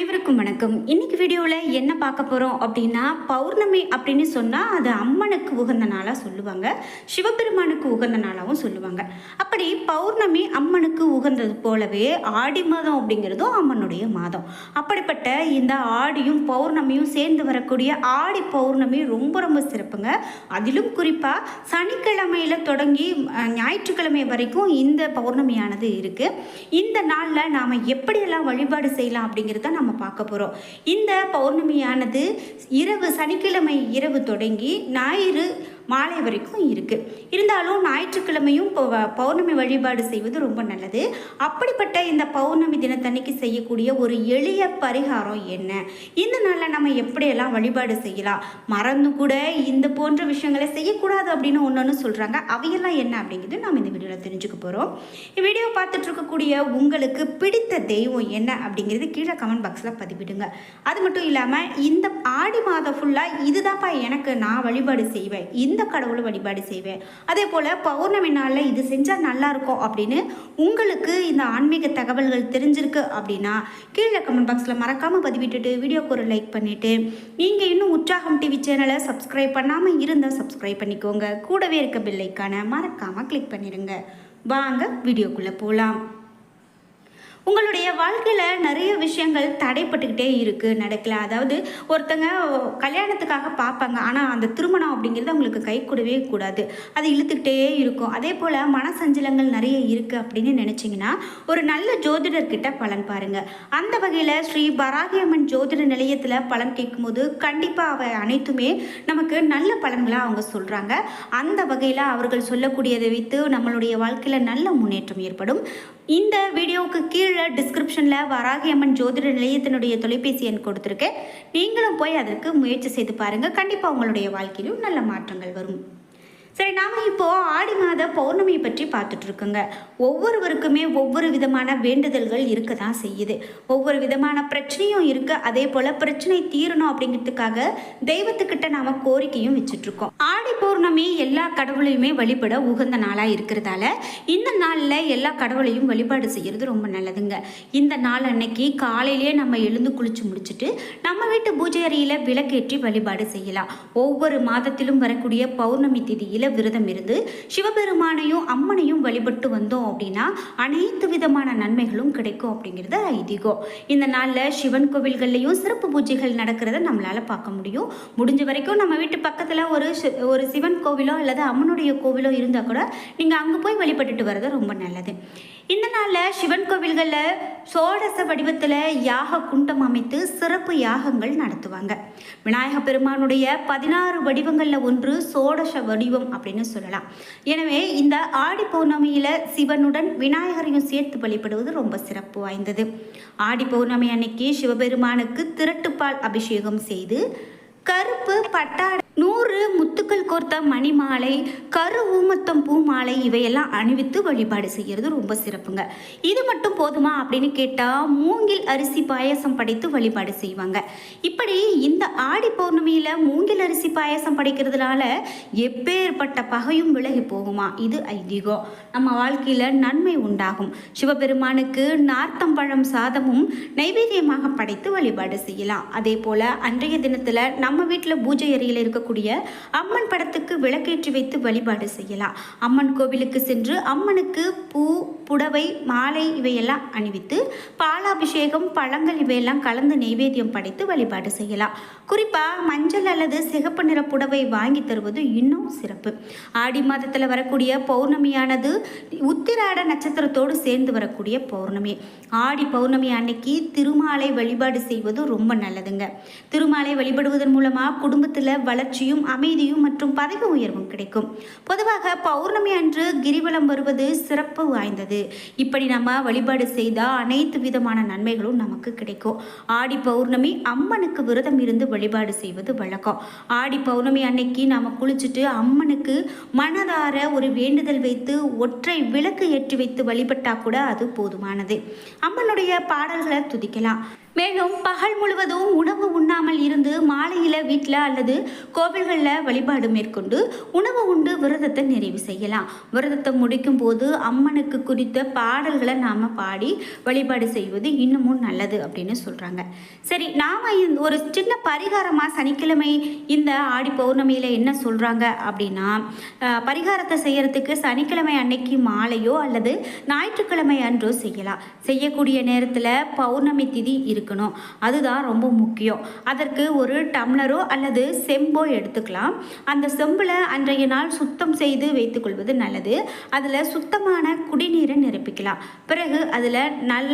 அனைவருக்கும் வணக்கம். இன்னைக்கு வீடியோவில் என்ன பார்க்க போகிறோம் அப்படின்னா பௌர்ணமி அப்படின்னு சொன்னால் அது அம்மனுக்கு உகந்த நாளாக சொல்லுவாங்க. சிவபெருமானுக்கு உகந்த நாளாகவும் சொல்லுவாங்க. அப்படி பௌர்ணமி அம்மனுக்கு உகந்தது போலவே ஆடி மாதம் அப்படிங்கிறதும் அம்மனுடைய மாதம். அப்படிப்பட்ட இந்த ஆடியும் பௌர்ணமியும் சேர்ந்து வரக்கூடிய ஆடி பௌர்ணமி ரொம்ப ரொம்ப சிறப்புங்க. அதிலும் குறிப்பாக சனிக்கிழமையில் தொடங்கி ஞாயிற்றுக்கிழமை வரைக்கும் இந்த பௌர்ணமியானது இருக்குது இந்த நாளில் நாம் எப்படியெல்லாம் வழிபாடு செய்யலாம் அப்படிங்கிறத நம்ம பார்க்க போகிறோம் இந்த பௌர்ணமியானது இரவு சனிக்கிழமை இரவு தொடங்கி ஞாயிறு மாலை வரைக்கும் இருக்குது இருந்தாலும் ஞாயிற்றுக்கிழமையும் பௌர்ணமி வழிபாடு செய்வது ரொம்ப நல்லது. அப்படிப்பட்ட இந்த பௌர்ணமி தினத்தன்னைக்கு செய்யக்கூடிய ஒரு எளிய பரிகாரம் என்ன? இந்த நாளில் நம்ம எப்படியெல்லாம் வழிபாடு செய்யலாம்? மறந்து கூட இந்த போன்ற விஷயங்களை செய்யக்கூடாது அப்படின்னு ஒன்று ஒன்று சொல்கிறாங்க அவையெல்லாம் என்ன அப்படிங்கிறது நம்ம இந்த வீடியோவில் தெரிஞ்சுக்க போகிறோம் வீடியோ பார்த்துட்டு இருக்கக்கூடிய உங்களுக்கு பிடித்த தெய்வம் என்ன அப்படிங்கிறது கீழே கமெண்ட் பாக்ஸில் பதிவிடுங்க. அது மட்டும் இல்லாமல் இந்த ஆடி மாதம் ஃபுல்லாக இதுதான்ப்பா எனக்கு நான் வழிபாடு செய்வேன். இந்த கடவுளை வழிபாடு செய்வேன். அதே போல் பௌர்ணமி நாளில் இது செஞ்சால் நல்லாயிருக்கும் அப்படின்னு உங்களுக்கு இந்த ஆன்மீக தகவல்கள் தெரிஞ்சிருக்கு அப்படின்னா கீழே கமெண்ட் பாக்ஸில் மறக்காமல் பதிவிட்டுட்டு வீடியோக்கு ஒரு லைக் பண்ணிவிட்டு நீங்கள் இன்னும் உற்சாகம் டிவி சேனலை சப்ஸ்கிரைப் பண்ணாமல் இருந்தால் சப்ஸ்கிரைப் பண்ணிக்கோங்க. கூடவே இருக்க பெல்லைக்கான மறக்காமல் கிளிக் பண்ணிடுங்க வாங்க வீடியோக்குள்ளே போகலாம் உங்களுடைய வாழ்க்கையில் நிறைய விஷயங்கள் தடைப்பட்டுக்கிட்டே இருக்குது நடக்கல. அதாவது ஒருத்தங்க கல்யாணத்துக்காக பார்ப்பாங்க. ஆனால் அந்த திருமணம் அப்படிங்கிறது அவங்களுக்கு கை கூடவே கூடாது. அது இழுத்துக்கிட்டே இருக்கும். அதே போல் மனசஞ்சலங்கள் நிறைய இருக்குது அப்படின்னு நினச்சிங்கன்னா ஒரு நல்ல ஜோதிடர்கிட்ட பலன் பாருங்கள் அந்த வகையில் ஸ்ரீ பராகியம்மன் ஜோதிட நிலையத்தில் பலன் கேட்கும்போது கண்டிப்பாக அவை அனைத்துமே நமக்கு நல்ல பலன்களாக அவங்க சொல்கிறாங்க அந்த வகையில் அவர்கள் சொல்லக்கூடியதை வைத்து நம்மளுடைய வாழ்க்கையில் நல்ல முன்னேற்றம் ஏற்படும். இந்த வீடியோவுக்கு கீழே டிஸ்கிரிப்ஷனில் வராகியம்மன் ஜோதிட நிலையத்தினுடைய தொலைபேசி எண் கொடுத்துருக்கேன் நீங்களும் போய் அதற்கு முயற்சி செய்து பாருங்கள் கண்டிப்பாக உங்களுடைய வாழ்க்கையிலும் நல்ல மாற்றங்கள் வரும். சரி நாம் இப்போ ஆடி மாத பௌர்ணமி பற்றி பார்த்துட்டு இருக்கோங்க. ஒவ்வொருவருக்குமே ஒவ்வொரு விதமான வேண்டுதல்கள் இருக்க தான் செய்யுது. ஒவ்வொரு விதமான பிரச்சனையும் இருக்கு. அதே போல பிரச்சனை தீரணும் அப்படிங்கிறதுக்காக தெய்வத்துக்கிட்ட நாம கோரிக்கையும் வச்சுட்ருக்கோம் ஆடி பௌர்ணமி எல்லா கடவுளையுமே வழிபட உகந்த நாளாக இருக்கிறதால இந்த நாளில் எல்லா கடவுளையும் வழிபாடு செய்கிறது ரொம்ப நல்லதுங்க. இந்த நாள் அன்னைக்கு காலையிலேயே நம்ம எழுந்து குளிச்சு முடிச்சுட்டு நம்ம வீட்டு பூஜை அறையில் விளக்கேற்றி வழிபாடு செய்யலாம். ஒவ்வொரு மாதத்திலும் வரக்கூடிய பௌர்ணமி திதியில் விரதம் இருந்து சிவபெருமானையும் அம்மனையும் வழிபட்டு வந்தோம் அப்படின்னா அனைத்து விதமான நன்மைகளும் கிடைக்கும் அப்படிங்கிறது ஐதீகம். இந்த நாளில் சிவன் கோவில்கள்லையும் சிறப்பு பூஜைகள் நடக்கிறத நம்மளால் பார்க்க முடியும். முடிஞ்ச வரைக்கும் நம்ம வீட்டு பக்கத்தில் ஒரு சி- ஒரு சிவன் கோவிலோ அல்லது அம்மனுடைய கோவிலோ இருந்தால் கூட நீங்கள் அங்கே போய் வழிபட்டுட்டு வர்றது ரொம்ப நல்லது. இந்த நாளில் சிவன் கோவில்களில் சோடச வடிவத்தில் யாக குண்டம் அமைத்து சிறப்பு யாகங்கள் நடத்துவாங்க. விநாயக பெருமானுடைய பதினாறு வடிவங்களில் ஒன்று சோடச வடிவம். அப்படின்னு சொல்லலாம். எனவே இந்த ஆடி பௌர்ணமியில் சிவனுடன் விநாயகரையும் சேர்த்து வழிபடுவது ரொம்ப சிறப்பு வாய்ந்தது. ஆடி பௌர்ணமி அன்னைக்கு சிவபெருமானுக்கு திரட்டுப்பால் அபிஷேகம் செய்து கருப்பு பட்டாடை நூறு முத்துக்கள் கோர்த்த மணி மாலை கரு ஊமத்தம் பூ மாலை இவையெல்லாம் அணிவித்து வழிபாடு செய்கிறது ரொம்ப சிறப்புங்க. இது மட்டும் போதுமா அப்படின்னு கேட்டால் மூங்கில் அரிசி பாயசம் படைத்து வழிபாடு செய்வாங்க. இப்படி இந்த ஆடி பௌர்ணமியில் மூங்கில் அரிசி பாயசம் படைக்கிறதுனால எப்பேற்பட்ட பகையும் விலகி போகுமா? இது ஐதீகம். நம்ம வாழ்க்கையில் நன்மை உண்டாகும். சிவபெருமானுக்கு நார்த்தம்பழம் சாதமும் நைவேத்தியமாக படைத்து வழிபாடு செய்யலாம். அதே போல் அன்றைய தினத்தில் நம்ம வீட்டில் பூஜை அறையில் இருக்கக்கூடிய அம்மன் படத்துக்கு விளக்கேற்றி வைத்து வழிபாடு செய்யலாம். அம்மன் கோவிலுக்கு சென்று அம்மனுக்கு பூ புடவை மாலை இவையெல்லாம் அணிவித்து பாலாபிஷேகம் பழங்கள் இவையெல்லாம் கலந்து நெய்வேத்தியம் படைத்து வழிபாடு செய்யலாம். குறிப்பாக மஞ்சள் அல்லது சிகப்பு நிற புடவை வாங்கி தருவது இன்னும் சிறப்பு. ஆடி மாதத்தில் வரக்கூடிய பௌர்ணமியானது உத்திராட நட்சத்திரத்தோடு சேர்ந்து வரக்கூடிய பௌர்ணமி. ஆடி பௌர்ணமி அன்னைக்கு திருமாலை வழிபாடு செய்வது ரொம்ப நல்லதுங்க. திருமாலை வழிபடுவதன் மூலமாக குடும்பத்தில் வளர்ச்சியும் அமைதியும் மற்றும் பதவி உயர்வும் கிடைக்கும். பொதுவாக பௌர்ணமி அன்று கிரிவலம் வருவது சிறப்பு வாய்ந்தது. இப்படி நம்ம வழிபாடு செய்தால் அனைத்து விதமான நன்மைகளும் நமக்கு கிடைக்கும். ஆடி பௌர்ணமி அம்மனுக்கு விரதம் இருந்து வழிபாடு செய்வது வழக்கம். ஆடி பௌர்ணமி அன்னைக்கு நாம் குளிச்சுட்டு அம்மனுக்கு மனதார ஒரு வேண்டுதல் வைத்து ஒற்றை விளக்கு ஏற்றி வைத்து வழிபட்டால் கூட அது போதுமானது. அம்மனுடைய பாடல்களை துதிக்கலாம். மேலும் பகல் முழுவதும் உணவு உண்ணாமல் இருந்து மாலையில் வீட்டில் அல்லது கோவில்களில் வழிபாடு மேற்கொண்டு உணவு உண்டு விரதத்தை நிறைவு செய்யலாம். விரதத்தை முடிக்கும் போது அம்மனுக்கு குறித்த பாடல்களை நாம் பாடி வழிபாடு செய்வது இன்னமும் நல்லது அப்படின்னு சொல்கிறாங்க சரி நாம் ஒரு சின்ன பரிகாரமாக சனிக்கிழமை இந்த ஆடி பௌர்ணமியில் என்ன சொல்கிறாங்க அப்படின்னா பரிகாரத்தை செய்யறதுக்கு சனிக்கிழமை அன்னைக்கு மாலையோ அல்லது ஞாயிற்றுக்கிழமை அன்றோ செய்யலாம். செய்ய செய்யக்கூடிய நேரத்தில் பௌர்ணமி திதி இருக்கணும். அதுதான் ரொம்ப முக்கியம். அதற்கு ஒரு டம்ளரோ அல்லது செம்போ எடுத்துக்கலாம். அந்த செம்பில் அன்றைய நாள் சுத்தம் செய்து வைத்துக்கொள்வது நல்லது. அதில் சுத்தமான குடிநீரை நிரப்பிக்கலாம். பிறகு அதில் நல்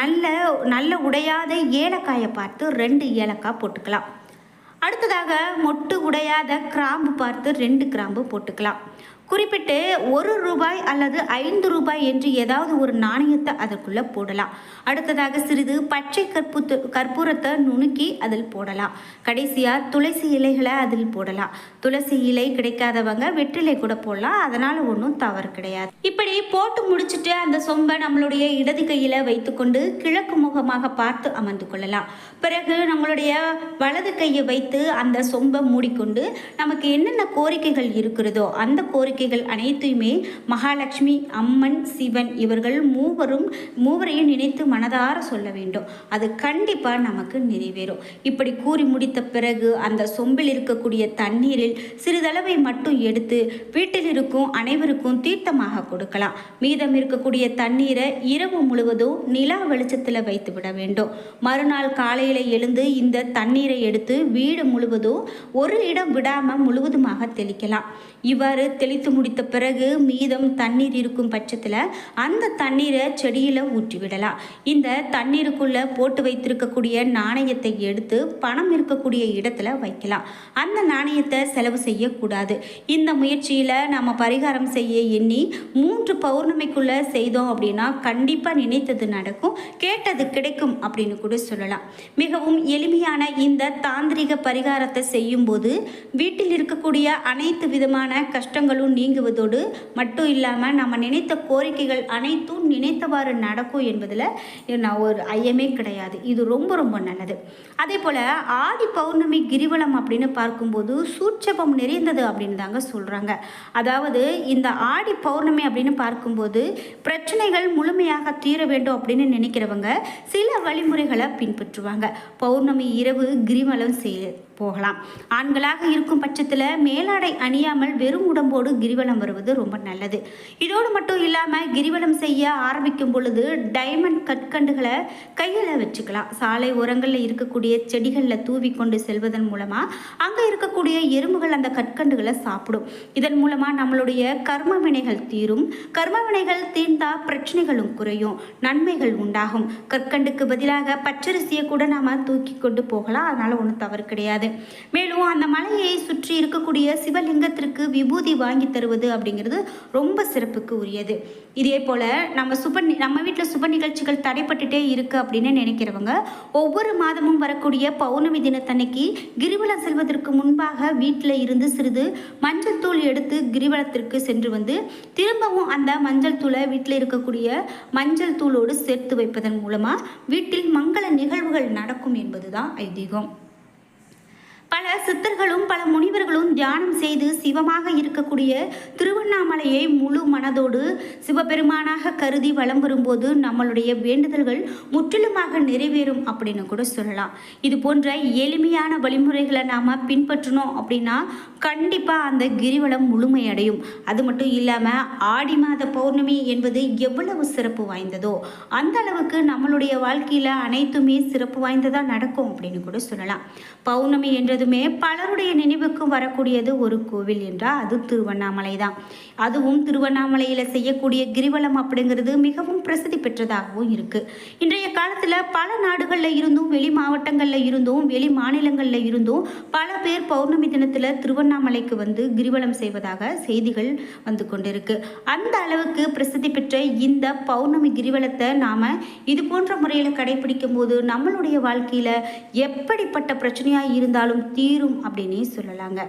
நல்ல நல்ல உடையாத ஏலக்காயை பார்த்து ரெண்டு ஏலக்காய் போட்டுக்கலாம். அடுத்ததாக மொட்டு உடையாத கிராம்பு பார்த்து ரெண்டு கிராம்பு போட்டுக்கலாம். குறிப்பிட்டு ஒரு ரூபாய் அல்லது ஐந்து ரூபாய் என்று ஏதாவது ஒரு நாணயத்தை அதற்குள்ளே போடலாம். அடுத்ததாக சிறிது பச்சை கற்பூத்து கற்பூரத்தை நுணுக்கி அதில் போடலாம். கடைசியாக துளசி இலைகளை அதில் போடலாம். துளசி இலை கிடைக்காதவங்க வெற்றிலை கூட போடலாம். அதனால் ஒன்றும் தவறு கிடையாது. இப்படி போட்டு முடிச்சுட்டு அந்த சொம்பை நம்மளுடைய இடது கையில் வைத்துக்கொண்டு கிழக்கு முகமாக பார்த்து அமர்ந்து கொள்ளலாம். பிறகு நம்மளுடைய வலது கையை வைத்து அந்த சொம்பை மூடிக்கொண்டு நமக்கு என்னென்ன கோரிக்கைகள் இருக்கிறதோ அந்த கோரிக்கை கோரிக்கைகள் அனைத்துமே மகாலட்சுமி அம்மன் சிவன் இவர்கள் மூவரும் மூவரையும் நினைத்து மனதார சொல்ல வேண்டும். அது கண்டிப்பாக நமக்கு நிறைவேறும். இப்படி கூறி முடித்த பிறகு அந்த சொம்பில் இருக்கக்கூடிய தண்ணீரில் சிறிதளவை மட்டும் எடுத்து வீட்டில் இருக்கும் அனைவருக்கும் தீர்த்தமாக கொடுக்கலாம். மீதம் இருக்கக்கூடிய தண்ணீரை இரவு முழுவதும் நிலா வெளிச்சத்தில் வைத்து விட வேண்டும். மறுநாள் காலையில் எழுந்து இந்த தண்ணீரை எடுத்து வீடு முழுவதும் ஒரு இடம் விடாமல் முழுவதுமாக தெளிக்கலாம். இவ்வாறு தெளித்து முடித்த பிறகு மீதம் தண்ணீர் இருக்கும் பட்சத்தில் அந்த தண்ணீரை செடியில் ஊற்றி விடலாம் இந்த தண்ணீருக்குள்ளே போட்டு வைத்திருக்கக்கூடிய நாணயத்தை எடுத்து பணம் இருக்கக்கூடிய இடத்துல வைக்கலாம். அந்த நாணயத்தை செலவு செய்யக்கூடாது. இந்த முயற்சியில் நம்ம பரிகாரம் செய்ய எண்ணி மூன்று பௌர்ணமிக்குள்ளே செய்தோம் அப்படின்னா கண்டிப்பாக நினைத்தது நடக்கும் கேட்டது கிடைக்கும் அப்படின்னு கூட சொல்லலாம். மிகவும் எளிமையான இந்த தாந்திரிக பரிகாரத்தை செய்யும்போது வீட்டில் இருக்கக்கூடிய அனைத்து விதமான கஷ்டங்களும் நீங்குவதோடு மட்டும் இல்லாமல் நம்ம நினைத்த கோரிக்கைகள் அனைத்தும் நினைத்தவாறு நடக்கும் என்பதில் நான் ஒரு ஐயமே கிடையாது. இது ரொம்ப ரொம்ப நல்லது. அதே போல் ஆடி பௌர்ணமி கிரிவலம் அப்படின்னு பார்க்கும்போது சூட்சபம் நிறைந்தது அப்படின்னு தாங்க சொல்கிறாங்க அதாவது இந்த ஆடி பௌர்ணமி அப்படின்னு பார்க்கும்போது பிரச்சனைகள் முழுமையாக தீர வேண்டும் அப்படின்னு நினைக்கிறவங்க சில வழிமுறைகளை பின்பற்றுவாங்க. பௌர்ணமி இரவு கிரிவலம் செய்ய போகலாம். ஆண்களாக இருக்கும் பட்சத்தில் மேலாடை அணியாமல் வெறும் உடம்போடு கிரிவலம் வருவது ரொம்ப நல்லது. இதோடு மட்டும் இல்லாமல் கிரிவலம் செய்ய ஆரம்பிக்கும் பொழுது டைமண்ட் கற்கண்டுகளை கையில் வச்சுக்கலாம். சாலை ஓரங்களில் இருக்கக்கூடிய செடிகளில் தூவி கொண்டு செல்வதன் மூலமாக அங்கே இருக்கக்கூடிய எறும்புகள் அந்த கற்கண்டுகளை சாப்பிடும். இதன் மூலமாக நம்மளுடைய கர்ம வினைகள் தீரும். கர்ம வினைகள் தீர்ந்தால் பிரச்சனைகளும் குறையும். நன்மைகள் உண்டாகும். கற்கண்டுக்கு பதிலாக பச்சரிசியை கூட நாம் தூக்கி கொண்டு போகலாம். அதனால் ஒன்றும் தவறு கிடையாது. மேலும் அந்த மலையை சுற்றி இருக்கக்கூடிய சிவலிங்கத்திற்கு விபூதி வாங்கி தருவது அப்படிங்கிறது ரொம்ப சிறப்புக்கு உரியது. இதே போல் நம்ம சுப நி- நம்ம வீட்டில் சுப நிகழ்ச்சிகள் தடைப்பட்டுட்டே இருக்கு அப்படின்னு நினைக்கிறவங்க ஒவ்வொரு மாதமும் வரக்கூடிய பௌர்ணமி தினத்தன்னைக்கு கிரிவலம் செல்வதற்கு முன்பாக வீட்டில் இருந்து சிறிது மஞ்சள் தூள் எடுத்து கிரிவலத்திற்கு சென்று வந்து திரும்பவும் அந்த மஞ்சள் தூளை வீட்டில் இருக்கக்கூடிய மஞ்சள் தூளோடு சேர்த்து வைப்பதன் மூலமாக வீட்டில் மங்கள நிகழ்வுகள் நடக்கும் என்பதுதான் ஐதீகம். பல சித்தர்களும் பல முனிவர்களும் தியானம் செய்து சிவமாக இருக்கக்கூடிய திருவண்ணாமலையை முழு மனதோடு சிவபெருமானாக கருதி வலம் வரும்போது நம்மளுடைய வேண்டுதல்கள் முற்றிலுமாக நிறைவேறும் அப்படின்னு கூட சொல்லலாம். இது போன்ற எளிமையான வழிமுறைகளை நாம் பின்பற்றணும் அப்படின்னா கண்டிப்பாக அந்த கிரிவலம் முழுமையடையும். அது மட்டும் இல்லாமல் ஆடி மாத பௌர்ணமி என்பது எவ்வளவு சிறப்பு வாய்ந்ததோ அந்த அளவுக்கு நம்மளுடைய வாழ்க்கையில் அனைத்துமே சிறப்பு வாய்ந்ததாக நடக்கும் அப்படின்னு கூட சொல்லலாம். பௌர்ணமி என்றதுமே பலருடைய நினைவுக்கு வரக்கூடியது ஒரு கோவில் என்றால் அது திருவண்ணாமலை தான் அதுவும் திருவண்ணாமலையில் செய்யக்கூடிய கிரிவலம் அப்படிங்கிறது மிகவும் பிரசித்தி பெற்றதாகவும் இருக்குது இன்றைய காலத்தில் பல நாடுகளில் இருந்தும் வெளி மாவட்டங்களில் இருந்தும் வெளி மாநிலங்களில் இருந்தும் பல பேர் பௌர்ணமி தினத்தில் திருவண்ணாமலைக்கு வந்து கிரிவலம் செய்வதாக செய்திகள் வந்து கொண்டிருக்கு. அந்த அளவுக்கு பிரசித்தி பெற்ற இந்த பௌர்ணமி கிரிவலத்தை நாம் இது போன்ற முறையில் கடைபிடிக்கும் போது நம்மளுடைய வாழ்க்கையில் எப்படிப்பட்ட பிரச்சனையாக இருந்தாலும் தீரும் அப்படின்னே சொல்லலாங்க.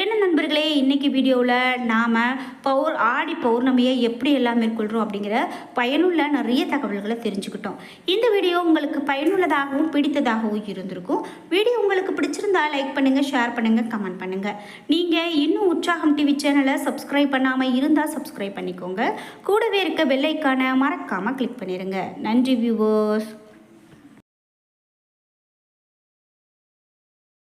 என்ன நண்பர்களே இன்னைக்கு வீடியோவில் நாம் பௌர் ஆடி பௌர்ணமியை எப்படி எல்லாம் மேற்கொள்கிறோம் அப்படிங்கிற பயனுள்ள நிறைய தகவல்களை தெரிஞ்சுக்கிட்டோம். இந்த வீடியோ உங்களுக்கு பயனுள்ளதாகவும் பிடித்ததாகவும் இருந்திருக்கும். வீடியோ உங்களுக்கு பிடிச்சிருந்தா லைக் பண்ணுங்கள் ஷேர் பண்ணுங்கள் கமெண்ட் பண்ணுங்கள் நீங்கள் இன்னும் உற்சாகம் டிவி சேனலை சப்ஸ்கிரைப் பண்ணாமல் இருந்தால் சப்ஸ்கிரைப் பண்ணிக்கோங்க. கூடவே இருக்க பெல்லைக்கான மறக்காமல் கிளிக் பண்ணிடுங்க நன்றி வியூவர்ஸ்